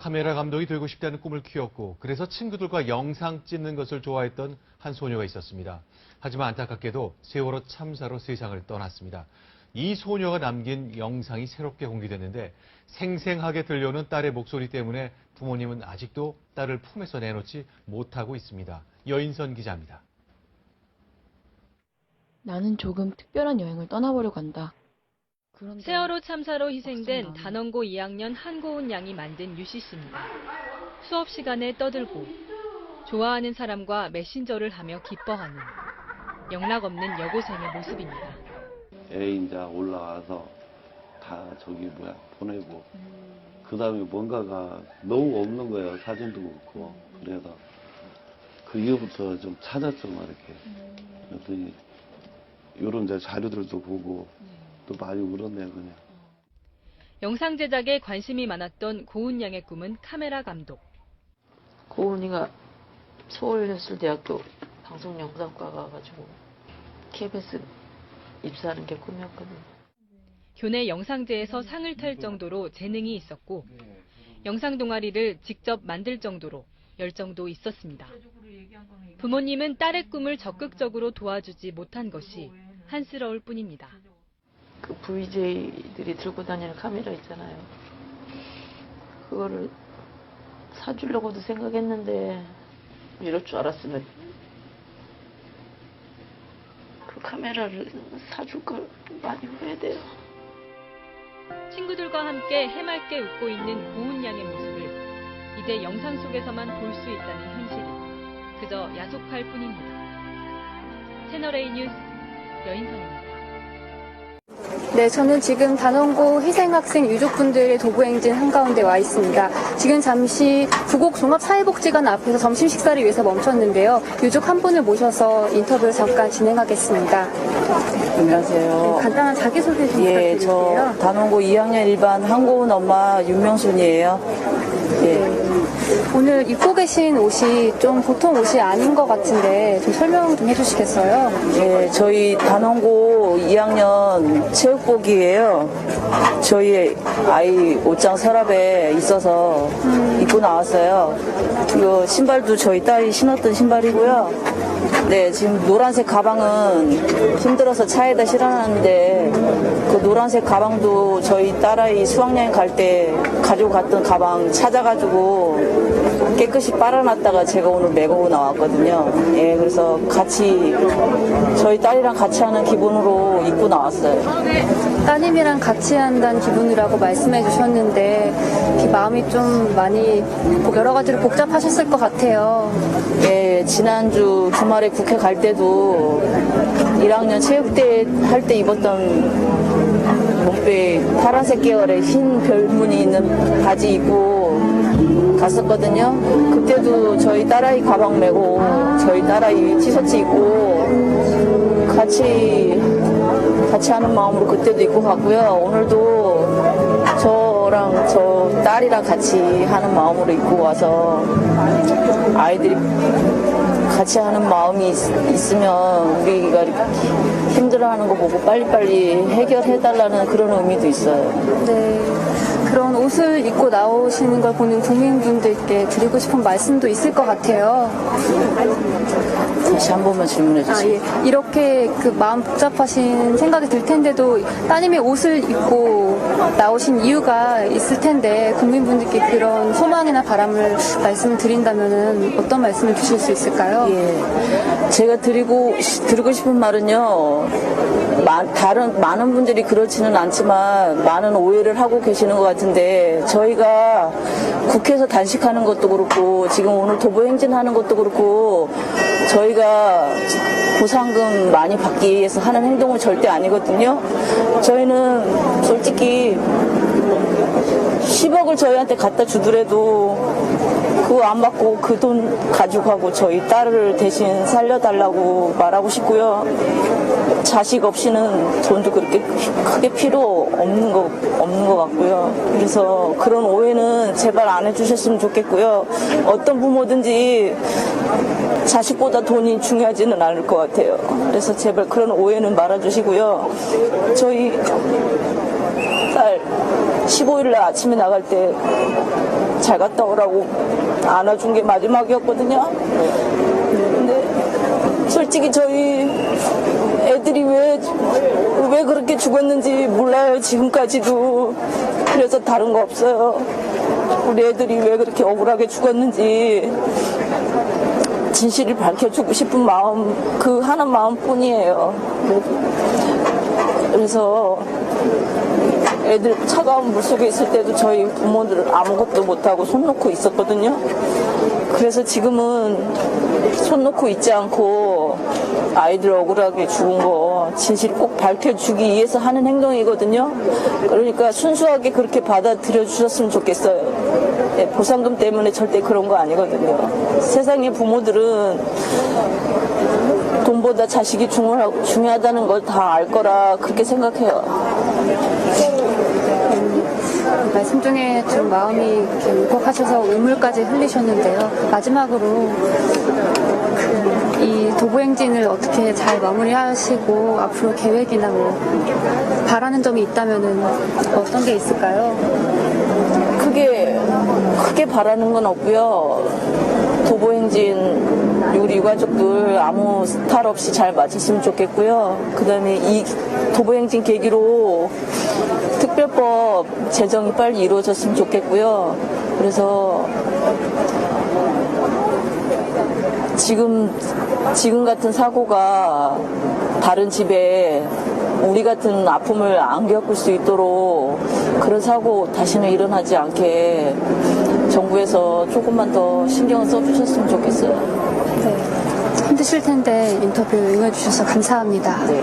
카메라 감독이 되고 싶다는 꿈을 키웠고 그래서 친구들과 영상 찍는 것을 좋아했던 한 소녀가 있었습니다. 하지만 안타깝게도 세월호 참사로 세상을 떠났습니다. 이 소녀가 남긴 영상이 새롭게 공개됐는데 생생하게 들려오는 딸의 목소리 때문에 부모님은 아직도 딸을 품에서 내놓지 못하고 있습니다. 여인선 기자입니다. 나는 조금 특별한 여행을 떠나보려고 한다. 그런데 세월호 참사로 희생된 단원고 2학년 한고은 양이 만든 유시씨입니다. 수업 시간에 떠들고 좋아하는 사람과 메신저를 하며 기뻐하는 영락 없는 여고생의 모습입니다. 애인자 올라와서 다 저기 뭐야 보내고. 그 다음에 뭔가가 너무 없는 거예요 사진도 없고. 그래서 그 이후부터 좀 찾았죠 막 이렇게 그랬더니 이런 자료들도 보고 또 많이 울었네요 그냥 영상 제작에 관심이 많았던 고은 양의 꿈은 카메라 감독. 고은이가 서울예술대학교 방송영상과 가가지고 KBS 입사하는 게 꿈이었거든요. 교내 영상제에서 상을 탈 정도로 재능이 있었고 영상 동아리를 직접 만들 정도로 열정도 있었습니다. 부모님은 딸의 꿈을 적극적으로 도와주지 못한 것이 한스러울 뿐입니다. 그 VJ들이 들고 다니는 카메라 있잖아요. 그거를 사주려고도 생각했는데 이럴 줄 알았으면 그 카메라를 사줄 걸 많이 후회돼요. 친구들과 함께 해맑게 웃고 있는 고은 양의 모습을 이제 영상 속에서만 볼 수 있다는 현실이 그저 야속할 뿐입니다. 채널A 뉴스 여인선입니다. 네, 저는 지금 단원고 희생학생 유족분들의 도보행진 한가운데 와 있습니다. 지금 잠시 부곡 종합사회복지관 앞에서 점심 식사를 위해서 멈췄는데요. 유족 한 분을 모셔서 인터뷰를 잠깐 진행하겠습니다. 안녕하세요. 간단한 자기소개 좀 예, 저 부탁드릴게요. 단원고 2학년 일반 한고은 엄마 윤명순이에요. 예. 오늘 입고 계신 옷이 좀 보통 옷이 아닌 것 같은데 좀 설명 좀 해주시겠어요? 예, 저희 단원고 2학년 체육복이에요. 저희 아이 옷장 서랍에 있어서 입고 나왔어요. 이거 신발도 저희 딸이 신었던 신발이고요. 네, 지금 노란색 가방은 힘들어서 차에다 실어놨는데 그 노란색 가방도 저희 딸아이 수학여행 갈 때 가지고 갔던 가방 찾아가지고 깨끗이 빨아놨다가 제가 오늘 메고 나왔거든요. 예, 그래서 같이 저희 딸이랑 같이 하는 기분으로 입고 나왔어요. 따님이랑 같이 한다는 기분이라고 말씀해 주셨는데 마음이 좀 많이 여러 가지로 복잡하셨을 것 같아요. 예, 지난주 주말에 국회 갈 때도 1학년 체육대 할때 입었던 몸빼 파란색 계열의 흰 별무늬 있는 바지 입고 갔었거든요. 그때도 저희 딸아이 가방 메고 저희 딸아이 티셔츠 입고 같이 같이 하는 마음으로 그때도 입고 갔고요. 오늘도 저랑 저 딸이랑 같이 하는 마음으로 입고 와서 아이들이 같이 하는 마음이 있, 으면 우리가 힘들어하는 거 보고 빨리빨리 해결해달라는 그런 의미도 있어요. 네. 그런 옷을 입고 나오시는 걸 보는 국민분들께 드리고 싶은 말씀도 있을 것 같아요. 다시 한 번만 질문해 아, 주세요. 예. 이렇게 그 마음 복잡하신 생각이 들 텐데도 따님의 옷을 입고 나오신 이유가 있을 텐데 국민분들께 그런 소망이나 바람을 말씀을 드린다면 어떤 말씀을 주실 수 있을까요? 예. 제가 드리고, 드리고 싶은 말은요, 마- 다른, 많은 분들이 그렇지는 않지만 많은 오해를 하고 계시는 것 같은데 저희가 국회에서 단식하는 것도 그렇고 지금 오늘 도보 행진 하는 것도 그렇고 저희가 보상금 많이 받기 위해서 하는 행동은 절대 아니거든요. 저희는 솔직히 10억을 저희한테 갖다 주더라도 그거 안 받고 그 돈 가지고 가고 저희 딸을 대신 살려달라고 말하고 싶고요. 자식 없이는 돈도 그렇게 크게 필요 없는 거, 없는 것 같고요. 그래서 그런 오해는 제발 안 해주셨으면 좋겠고요. 어떤 부모든지 자식보다 돈이 중요하지는 않을 것 같아요. 그래서 제발 그런 오해는 말아주시고요. 저희 딸 15일 날 아침에 나갈 때 잘 갔다 오라고 안아준 게 마지막이었거든요. 근데 솔직히 저희 애들이 왜, 왜 그렇게 죽었는지 몰라요, 지금까지도. 그래서 다른 거 없어요. 우리 애들이 왜 그렇게 억울하게 죽었는지 진실을 밝혀주고 싶은 마음, 그 하나 마음 뿐이에요. 그래서 애들 차가운 물 속에 있을 때도 저희 부모들 아무것도 못하고 손 놓고 있었거든요. 그래서 지금은 손 놓고 있지 않고 아이들 억울하게 죽은 거 진실 꼭 밝혀주기 위해서 하는 행동이거든요. 그러니까 순수하게 그렇게 받아들여 주셨으면 좋겠어요. 네, 보상금 때문에 절대 그런 거 아니거든요. 세상의 부모들은 돈보다 자식이 중요하- 중요하다는 걸 다 알 거라 그렇게 생각해요. 말씀 중에 좀 마음이 이렇게 울컥하셔서 눈물까지 흘리셨는데요. 마지막으로 그, 이 도보행진을 어떻게 잘 마무리하시고 앞으로 계획이나 뭐 바라는 점이 있다면은 어떤 게 있을까요? 크게 바라는 건 없고요. 도보행진 우리 유가족들 아무 탈 없이 잘 마쳤으면 좋겠고요. 그 다음에 이 도보행진 계기로 특별법 제정이 빨리 이루어졌으면 좋겠고요. 그래서 지금 지금 같은 사고가 다른 집에 우리 같은 아픔을 안 겪을 수 있도록 그런 사고 다시는 일어나지 않게 정부에서 조금만 더 신경을 써주셨으면 좋겠어요. 네. 힘드실 텐데 인터뷰 응해주셔서 감사합니다. 네.